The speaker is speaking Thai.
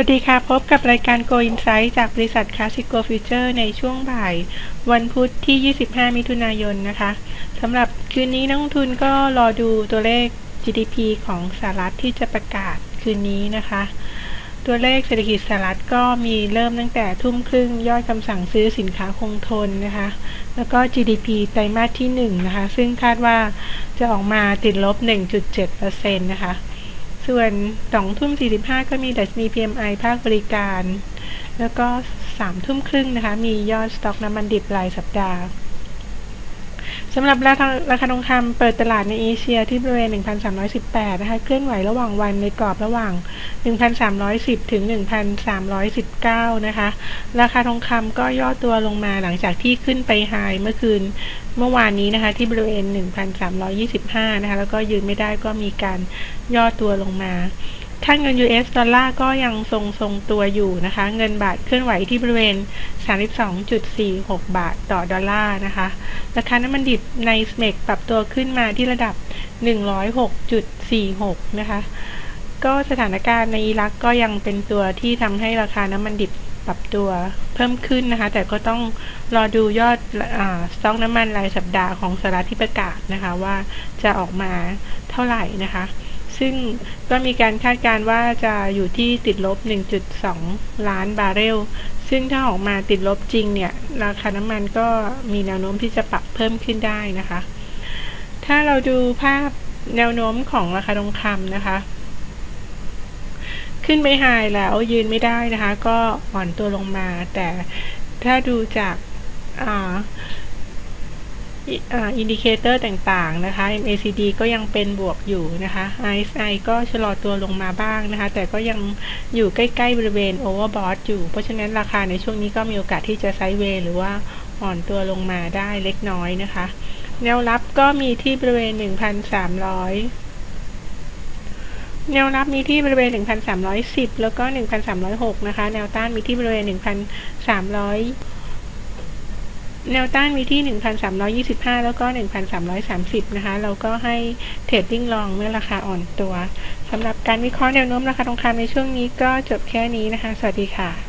วัสดีค่ะ พบกับรายการ Go Insight จากบริษัท Classico Future ในช่วงบ่ายวันพุธที่ 25 มิถุนายนนะคะสำหรับคืนนี้นักลงทุนก็รอดูตัวเลข GDP ของสหรัฐที่จะประกาศคืนนี้นะคะ ตัวเลขเศรษฐกิจสหรัฐก็มีเริ่มตั้งแต่ทุ่มครึ่งยอดคำสั่งซื้อสินค้าคงทนนะคะ แล้วก็ GDP ไตรมาสที่ 1 นะคะ ซึ่งคาดว่าจะออกมาติดลบ 1.7%นะคะ ส่วน2ทุ่ม45 ก็มีดัชนี PMI ภาคบริการ แล้วก็3ทุ่มครึ่งนะคะ มียอดสต็อกน้ำมันดิบรายสัปดาห์สำหรับราคาราคาทองคำเปิดตลาดในเอเชียที่บริเวณ 1,318 นะคะ เคลื่อนไหวระหว่างวันในกรอบระหว่าง 1,310 ถึง 1,319 นะคะ ราคาทองคำก็ย่อตัวลงมาหลังจากที่ขึ้นไปไฮเมื่อคืนเมื่อวานนี้นะคะ ที่บริเวณ 1,325 นะคะ แล้วก็ยืนไม่ได้ก็มีการย่อตัวลงมาค่าเงิน US ดอลลาร์ก็ยังทรงทรงตัวอยู่นะคะ เงินบาทเคลื่อนไหวที่บริเวณ 32.46 บาทต่อดอลลาร์นะคะ ราคาน้ำมันดิบในสเมกปรับตัวขึ้นมาที่ระดับ 106.46 นะคะ ก็สถานการณ์ในอิรักก็ยังเป็นตัวที่ทำให้ราคาน้ำมันดิบปรับตัวเพิ่มขึ้นนะคะ แต่ก็ต้องรอดูยอดอสต็อกน้ำมันรายสัปดาห์ของสหรัฐที่ประกาศนะคะว่าจะออกมาเท่าไหร่นะคะ ซึ่งก็มีการคาดการณ์ว่าจะอยู่ที่ติดลบ 1.2 ล้านบาร์เรล ซึ่งถ้าออกมาติดลบจริงเนี่ย ราคาน้ำมันก็มีแนวโน้มที่จะปรับเพิ่มขึ้นได้นะคะ ถ้าเราดูภาพแนวโน้มของราคาทองคำนะคะ ขึ้นไปไฮแล้วยืนไม่ได้นะคะ ก็อ่อนตัวลงมา แต่ถ้าดูจากอินดิเคเตอร์ต่างๆนะคะ MACD ก็ยังเป็นบวกอยู่นะคะ RSI ก็ชะลอตัวลงมาบ้างนะคะ แต่ก็ยังอยู่ใกล้ๆบริเวณ overbought อยู่ เพราะฉะนั้นราคาในช่วงนี้ก็มีโอกาสที่จะไซด์เวย์หรือว่าอ่อนตัวลงมาได้เล็กน้อยนะคะ แนวรับก็มีที่บริเวณ 1,300 แนวรับมีที่บริเวณ 1,310 แล้วก็ 1,306 นะคะ แนวต้านมีที่บริเวณ 1,300 แนวต้านมีที่ 1,325 แล้วก็ 1,330 นะคะ เราก็ให้เทรดดิ้งลองเมื่อราคาอ่อนตัว สำหรับการวิเคราะห์แนวโน้มราคาทองคำในช่วงนี้ก็จบแค่นี้นะคะ สวัสดีค่ะ